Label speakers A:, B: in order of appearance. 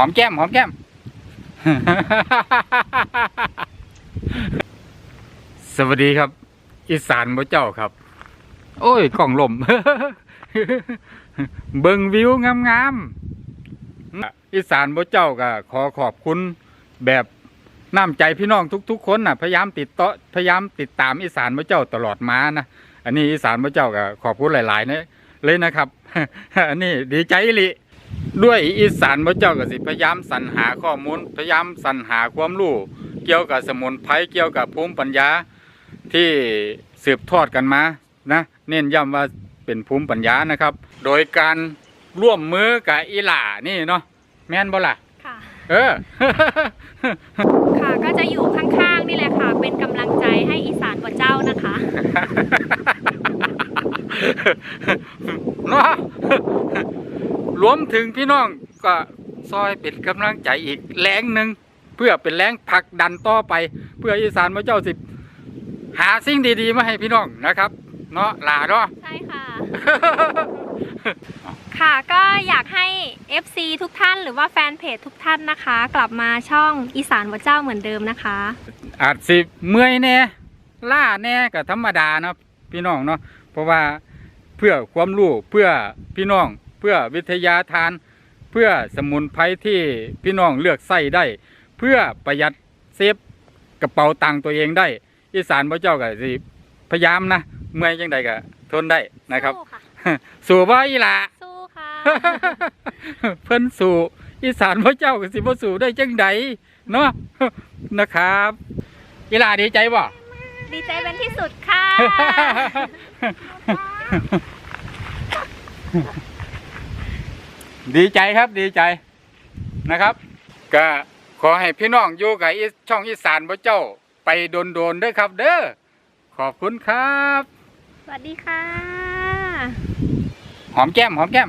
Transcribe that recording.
A: อมแก้ม หอมแก้ม สวัสดีครับ อีสานบ่เจ้าครับ โอ้ยกล่องลม เบิ่งวิวงามๆอีสานบ่เจ้าก็ขอขอบคุณแบบน้ำใจพี่น้องทุก ๆ คนน่ะ พยายามติดต่อพยายามติดตามอีสานบ่เจ้าตลอดมานะอันนี้อีสานบ่เจ้าก็ขอบคุณหลาย ๆ นะเลยนะครับ อันนี้ดีใจอีหลิ ด้วยอีสานบ่เจ้าก็สิพยายามสรรหาข้อมูลพยายามสรรหาความรู้เกี่ยวกับสมุนไพรเกี่ยวกับภูมิปัญญาที่สืบทอดกันมานะเน้นย้ำว่าเป็นภูมิปัญญานะครับ โดยการร่วมมือกับอีหล่านี่เนาะแม่นบ่ล่ะ
B: ค่ะ
A: เออ
B: ค่ะก็จะอยู่ข้างๆนี่แหละค่ะ เป็นกำลังใจให้อีสานกว่าเจ้านะคะ
A: เนาะ รวมถึงพี่น้องก็ซอยเป็นกำลังใจอีกแรงหนึ่งเพื่อเป็นแรงผลักดันต่อไป เพื่ออีสานพระเจ้าสิหาสิ่งดีๆมาให้พี่น้องนะครับ เนาะลาเนาะ
B: ใช่ค่ะ ค่ะก็อยากให้ FC ทุกท่านหรือว่าแฟนเพจทุกท่านนะคะ กลับมาช่องอีสานกว่าเจ้าเหมือนเดิมนะคะ
A: อาจสิเมื่อยแน่ล่าแน่ก็ธรรมดาเนาะพี่น้องเนาะเพราะว่าเพื่อความรู้เพื่อพี่น้อง เพื่อวิทยาทาน เพื่อสมุนไพรที่พี่น้องเลือกใส่ได้ เพื่อประหยัดเซฟกระเป๋าตังค์ตัวเองได้ อีสานพระเจ้าก็สิพยายามนะเมื่อยยังไงก็ทนได้นะครับ
B: สู้ค่ะ
A: สู่บ่อีหละ
B: สู้ค่ะ
A: เพิ่นสู่อีสานพระเจ้าก็สิบ่สู่ได้จังใดเนาะนะครับอีหลาดีใจบ่
B: ดีใจเป็นที่สุดค่ะ
A: ดีใจครับดีใจนะครับ ก็ขอให้พี่น้องอยู่กับอีช่องอีสานพระเจ้าไปโดนๆเด้อครับ เด้อขอบคุณครับ
B: สวัสดีค่ะ
A: หอมแก้มหอมแก้ม